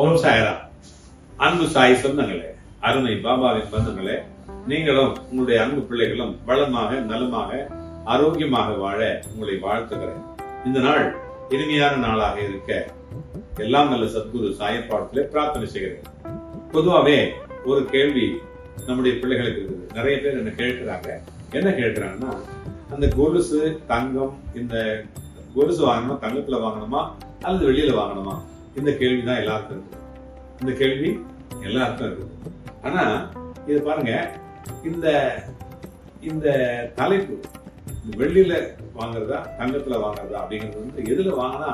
ஓம் சாயரா அன்பு சாய் சொந்தங்களே அருமை பாபாவின் பந்தங்களே நீங்களும் உங்களுடைய அன்பு பிள்ளைகளும் வளமாக நலமாக ஆரோக்கியமாக வாழ உங்களை வாழ்த்துகிறேன். இந்த நாள் இனிமையான நாளாக இருக்க எல்லாம் நல்ல சத்குரு சாயப்பாடத்திலே பிரார்த்தனை செய்கிறேன். பொதுவாவே ஒரு கேள்வி நம்முடைய பிள்ளைகளுக்கு இருக்குது. நிறைய பேர் என்ன கேட்கிறாங்க. என்ன கேட்கிறாங்கன்னா அந்த கொலுசு தங்கம் இந்த கொலுசு வாங்கணுமா தங்கத்துல வாங்கணுமா அல்லது வெளியில வாங்கணுமா? இந்த கேள்வி தான் எல்லாருக்கும் இருக்குது இந்த கேள்வி எல்லாருக்கும் இருக்குது ஆனா இது பாருங்க இந்த இந்த தலைப்பு வெள்ளியில வாங்குறதா தங்கத்துல வாங்குறதா அப்படிங்கிறது வந்து எதுல வாங்கினா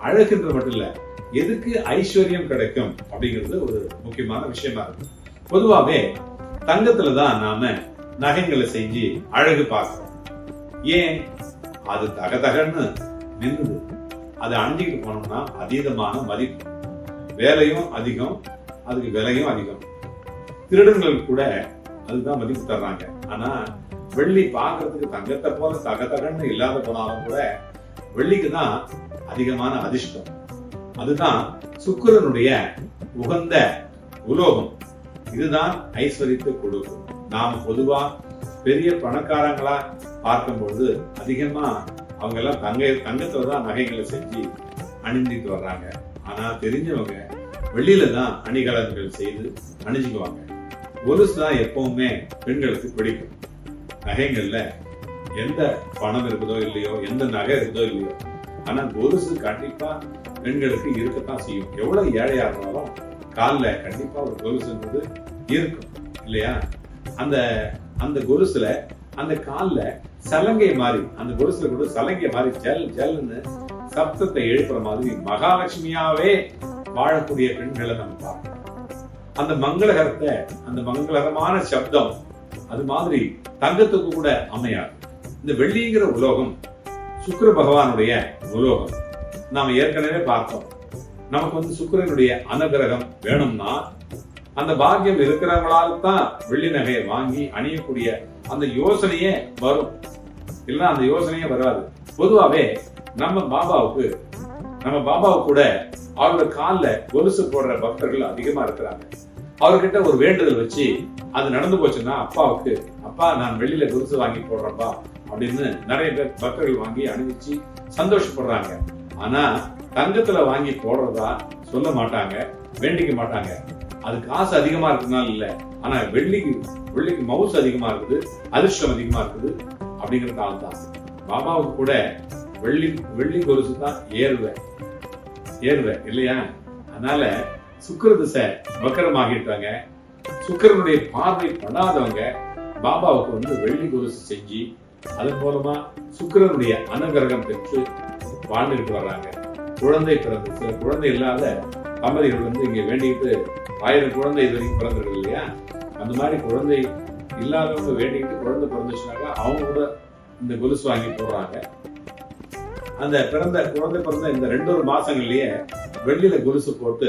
அழகுன்ற மட்டும் இல்ல எதுக்கு ஐஸ்வர்யம் கிடைக்கும் அப்படிங்கிறது ஒரு முக்கியமான விஷயமா இருக்கு. பொதுவாவே தங்கத்துல தான் நாம நகைங்களை செஞ்சு அழகு பார்க்கிறோம். ஏன்? அது தகதகன்னு நின்றுது. அதை அணிஞ்சிக்கிட்டு போனோம்னா அதீதமான மதிப்பு. வேலையும் அதிகம் அதுக்கு விலையும் அதிகம். திருடங்கள் கூட அதுதான் மதிப்பு தர்றாங்க. ஆனா வெள்ளி பார்க்கறதுக்கு தங்கத்தை போல தகதகன்னு இல்லாத போனாலும் கூட வெள்ளிக்கு தான் அதிகமான அதிர்ஷ்டம். அதுதான் சுக்கிரனுடைய உகந்த உலோகம். இதுதான் ஐஸ்வர்யத்தை கொடுக்கும். நாம் பொதுவா பெரிய பணக்காரங்களா பார்க்கும்பொழுது அதிகமா அவங்க எல்லாம் தங்க தங்கத்துல தான் நகைகளை செஞ்சு அணிஞ்சிட்டு வர்றாங்க. ஆனா தெரிஞ்சவங்க வெளியில தான் அணிகலன்கள் செய்து அணிஞ்சுக்குவாங்க. கொலுசு தான் எப்பவுமே பெண்களுக்கு பிடிக்கும். நகைங்கள்ல எந்த பணம் இருக்குதோ இல்லையோ எந்த நகை இருக்குதோ இல்லையோ ஆனா கொலுசு கண்டிப்பா பெண்களுக்கு இருக்கத்தான் செய்யும். எவ்வளவு ஏழையா இருந்தாலும் காலில் கண்டிப்பா ஒரு கொலுசுன்றது இருக்கும். இல்லையா? அந்த அந்த கொலுசுல அந்த கால்ல சலங்கை மாதிரி அந்த கொலுசுல கூட சலங்கை மாதிரி ஜல் ஜல்னு சப்தத்தை எழுப்புற மாதிரி மகாலட்சுமியாவே வாழக்கூடிய பெண்களை நம்ம பார்க்கணும். அந்த மங்களகரத்தை அந்த மங்களகரமான சப்தம் அது மாதிரி தங்கத்துக்கு கூட அமையாது. இந்த வெள்ளிங்கிற உலோகம் சுக்கிர பகவானுடைய உலோகம். நாம ஏற்கனவே பார்த்தோம். நமக்கு வந்து சுக்கரனுடைய அனுகிரகம் வேணும்னா அந்த பாக்கியம் இருக்கிறவங்களால தான் வெள்ளி நகையை வாங்கி அணியக்கூடிய அந்த யோசனையே வரும். இல்லைன்னா அந்த யோசனையே வராது. பொதுவாவே நம்ம பாபாவுக்கு நம்ம பாபாவு கூட அவரோட கால்ல கொலுசு போடுற பக்தர்கள் அதிகமா இருக்கிறாங்க. அவர்கிட்ட ஒரு வேண்டுதல் வச்சு அது நடந்து போச்சுன்னா அப்பாவுக்கு அப்பா நான் வெளியில கொலுசு வாங்கி போடுறப்பா அப்படின்னு நிறைய பேர் பக்தர்கள் வாங்கி அணிவிச்சு சந்தோஷப்படுறாங்க. ஆனா தங்கத்துல வாங்கி போடுறதா சொல்ல மாட்டாங்க வேண்டிக்க மாட்டாங்க. அது காசு அதிகமா இருக்கிறதுனால இல்ல. ஆனா வெள்ளிக்கு வெள்ளிக்கு மவுஸ் அதிகமா இருக்குது அதிர்ஷ்டம் அதிகமா இருக்குது அப்படிங்கறதால தான். பாபாவுக்கு கூட வெள்ளி வெள்ளி கொலுசு தான் ஏறுவேன் ஏறுவேன் இல்லையா? அதனால சுக்கர திசை வக்கரமாகிட்டாங்க. சுக்கரனுடைய பார்வை படாதவங்க பாபாவுக்கு வந்து வெள்ளி கொலுசு செஞ்சு அதன் மூலமா சுக்கரனுடைய அனுகிரகம் பெற்று வாழ்ந்துகிட்டு வர்றாங்க. குழந்தை பிறந்து சில குழந்தை இல்லாத தம்பதிகள் வந்து இங்கே வேண்டிக்கிட்டு ஆயிரம் குழந்தை இது வரைக்கும் பிறந்திருக்கு இல்லையா? அந்த மாதிரி குழந்தை இல்லாதவங்க வேண்டிக்கிட்டு குழந்தை பிறந்துச்சுனாக்கா அவங்க கூட இந்த கொலுசு வாங்கி போடுறாங்க. அந்த பிறந்த குழந்தை பிறந்த இந்த ரெண்டு ஒரு மாசங்கள்லயே வெள்ளியில கொலுசு போட்டு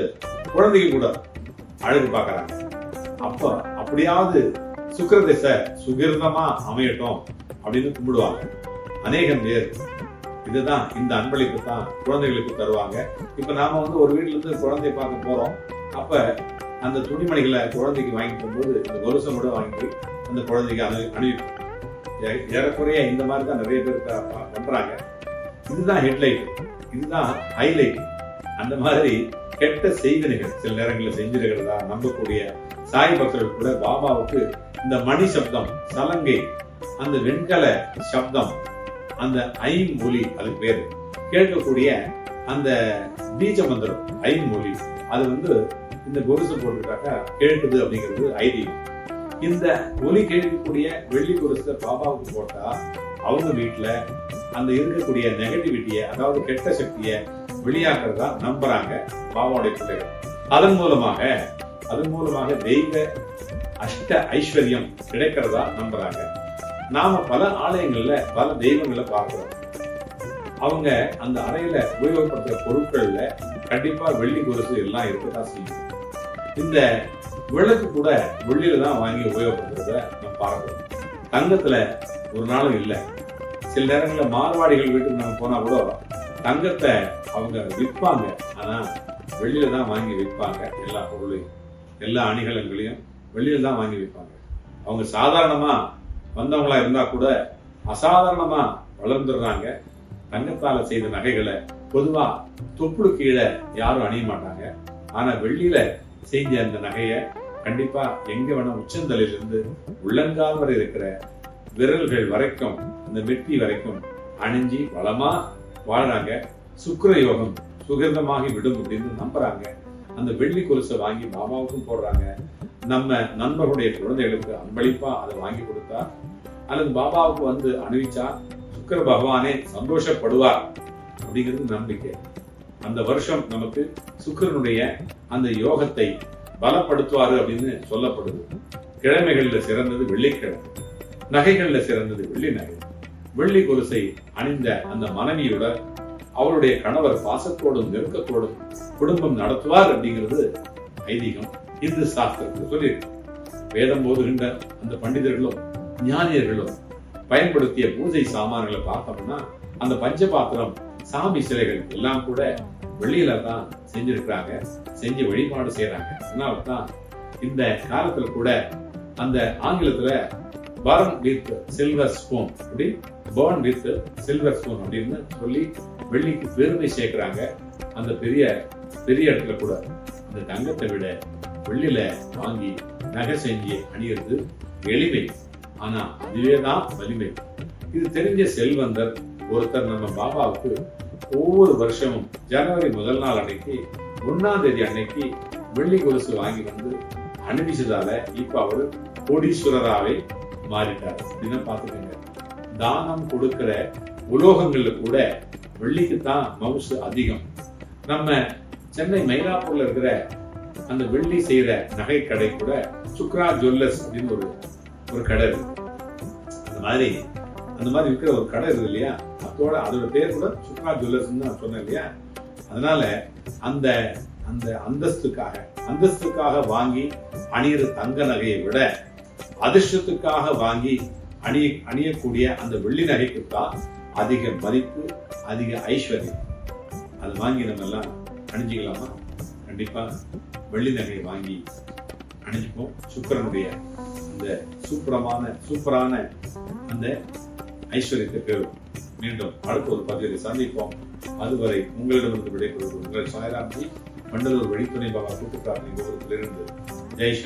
குழந்தைக்கு கூட அழகு பார்க்கறாங்க. அப்ப அப்படியாவது சுக்கிரதேச சுகிர்தமா அமையட்டும் அப்படின்னு கும்பிடுவாங்க. அநேகம் பேர் இதுதான் இந்த அன்பளிப்பு தான் குழந்தைகளுக்கு தருவாங்க. இப்ப நாம வந்து ஒரு வீட்டுல இருந்து குழந்தைய பார்க்க போறோம். அப்ப அந்த துணிமணிகளை குழந்தைக்கு வாங்கி போகும்போது இந்த கொலுசை கூட வாங்கி அந்த குழந்தைக்கு அணு அணிவிப்போம் ஏறக்குறைய இந்த மாதிரி தான் நிறைய பேர் பண்றாங்க. இதுதான் ஹெட்லைட் இதுதான் ஹைலைட் அந்த மாதிரி கெட்ட செய்தனைகள் சில நேரங்களில் செஞ்சிருக்கிறதா நம்பக்கூடிய சாய் பக்தர்கள் கூட பாபாவுக்கு இந்த மணி சப்தம் சலங்கை அந்த வெண்கல சப்தம் அந்த ஐமொழி அது பேர் பேரு கேட்கக்கூடிய அந்த பீஜ மந்திரம் ஐமொழி அது வந்து இந்த கொலுசு போட்டுட்டாக்கா கேட்குது அப்படிங்கிறது ஐதீகம். இந்த ஒலி கேட்கக்கூடிய வெள்ளி கொலுசை பாபாவுக்கு போட்டா அவங்க வீட்டுல அந்த இருக்கக்கூடிய நெகட்டிவிட்டிய அதாவது கெட்ட சக்தியை வெளியாக்குறதா நம்புறாங்க பாபாவுடைய பிள்ளைகள். அதன் மூலமாக அதன் மூலமாக தெய்வ அஷ்ட ஐஸ்வர்யம் கிடைக்கிறதா நம்புறாங்க. நாம பல ஆலயங்கள்ல பல தெய்வங்களை பார்க்கிறோம். அவங்க அந்த அறையில உபயோகப்படுத்துற பொருட்கள்ல கண்டிப்பா வெள்ளி கொலுசு எல்லாம் இருக்கதான் செய்யும். இந்த விளக்கு கூட வெள்ளியில தான் வாங்கி உபயோகப்படுத்துறத நம்ம பார்க்கிறோம். தங்கத்துல ஒரு நாளும் இல்லை. சில நேரங்களில் மார்வாடிகள் வீட்டுக்கு நம்ம போனா கூட தங்கத்தை அவங்க விற்பாங்க. ஆனா வெளியில தான் வாங்கி விற்பாங்க எல்லா பொருளையும். எல்லா அணிகலன்களையும் வெளியில தான் வாங்கி விற்பாங்க. அவங்க சாதாரணமா வந்தவங்களா இருந்தா கூட அசாதாரணமா வளர்ந்துடுறாங்க. தங்கத்தால செய்த நகைகளை பொதுவா தொப்புடு கீழே யாரும் அணிய மாட்டாங்க. ஆனா வெள்ளியில செஞ்ச அந்த நகையை கண்டிப்பா எங்க வேணா உச்சந்தலையில இருந்து உள்ளங்கால் வரை இருக்கிற விரல்கள் வரைக்கும் அந்த மெட்டி வரைக்கும் அணிஞ்சு வளமா வாழ்றாங்க. சுக்கர யோகம் சுகந்தமாகி விடும் அப்படின்னு நம்புறாங்க. அந்த வெள்ளி கொலுசை வாங்கி மாமாவுக்கும் போடுறாங்க. நம்ம நண்பர்களுடைய குழந்தைகளுக்கு அன்பளிப்பா அதை வாங்கி கொடுத்தா அல்லது பாபாவுக்கு வந்து அணிவிச்சா சுக்கிர பகவானே சந்தோஷப்படுவார் அப்படிங்கிறது நம்பிக்கை. அந்த வருஷம் நமக்கு சுக்கிரனுடைய அந்த யோகத்தை பலப்படுத்துவாரு அப்படின்னு சொல்லப்படுது. கிழமைகள்ல சிறந்தது வெள்ளிக்கிழமை. நகைகள்ல சிறந்தது வெள்ளி நகை. வெள்ளி கொலுசை அணிந்த அந்த மனைவியோட அவருடைய கணவர் பாசத்தோடும் நெருக்கத்தோடும் குடும்பம் நடத்துவார் அப்படிங்கிறது ஐதீகம். இந்து சாஸ்திரத்தில் சொல்லி வேதம் போதுகின்ற அந்த பண்டிதர்களும் ஞானியர்களும் பயன்படுத்திய பூஜை சாமான்களை பார்த்தோம்னா அந்த பஞ்ச பாத்திரம் சாமி சிலைகள் எல்லாம் கூட வெளியில தான் செஞ்சிருக்கிறாங்க செஞ்சு வழிபாடு செய்யறாங்க அதனால தான் இந்த காலத்துல கூட அந்த ஆங்கிலத்துல பர்ன் வித் சில்வர் ஸ்பூன் அப்படி பர்ன் வித் சில்வர் ஸ்பூன் அப்படின்னு சொல்லி வெள்ளிக்கு பெருமை சேர்க்கிறாங்க. அந்த பெரிய பெரிய இடத்துல கூட. அந்த தங்கத்தை விட வெள்ளில வாங்கி நகை செஞ்சு அணியிறது எளிமை. ஆனா அதுவே தான் வலிமை. இது தெரிஞ்ச செல்வந்தர் ஒருத்தர் நம்ம பாபாவுக்கு ஒவ்வொரு வருஷமும் ஜனவரி முதல் நாள் அன்னைக்கு ஒன்னாம் தேதி அன்னைக்கு வெள்ளி கொலுசு வாங்கி வந்து அணிவிச்சதால இப்ப அவர் கோடீஸ்வரராவே மாறிட்டார். அப்படின்னு பாத்துக்கோங்க தானம் கொடுக்கிற உலோகங்கள்ல கூட வெள்ளிக்கு தான் மவுசு அதிகம். நம்ம சென்னை மயிலாப்பூர்ல இருக்கிற அந்த வெள்ளி செய்யற நகை கடை கூட சுக்ரா ஜுவல்லர்ஸ் அப்படின்னு ஒரு ஒரு கடை இருக்கு. அந்த மாதிரி அந்த மாதிரி இருக்கிற ஒரு கடை இருக்கு இல்லையா? அதோட அதோட பேர் கூட சுக்ரா ஜுவல்லர்ஸ் நான் சொன்னேன் இல்லையா? அதனால அந்த அந்த அந்தஸ்துக்காக அந்தஸ்துக்காக வாங்கி அணியிற தங்க நகையை விட அதிர்ஷ்டத்துக்காக வாங்கி அணிய அணியக்கூடிய அந்த வெள்ளி நகைக்கு தான் அதிக மதிப்பு அதிக ஐஸ்வர்யம். அது வாங்கி நம்ம எல்லாம் அணிஞ்சிக்கலாமா? கண்டிப்பா வெள்ளி நகை வாங்கி அணிஞ்சுப்போம். சுக்கரனுடைய அந்த சூப்பரமான சூப்பரான அந்த ஐஸ்வர்யத்தை பெறும் மீண்டும் அடுத்த ஒரு பதிவை சந்திப்போம். அதுவரை உங்களிடமிருந்து விடைபெறுவது உங்கள் சாயராமி மண்டலூர் வெடித்துணை பாபா கூட்டு பிரார்த்தனை கோபுரத்திலிருந்து ஜெய்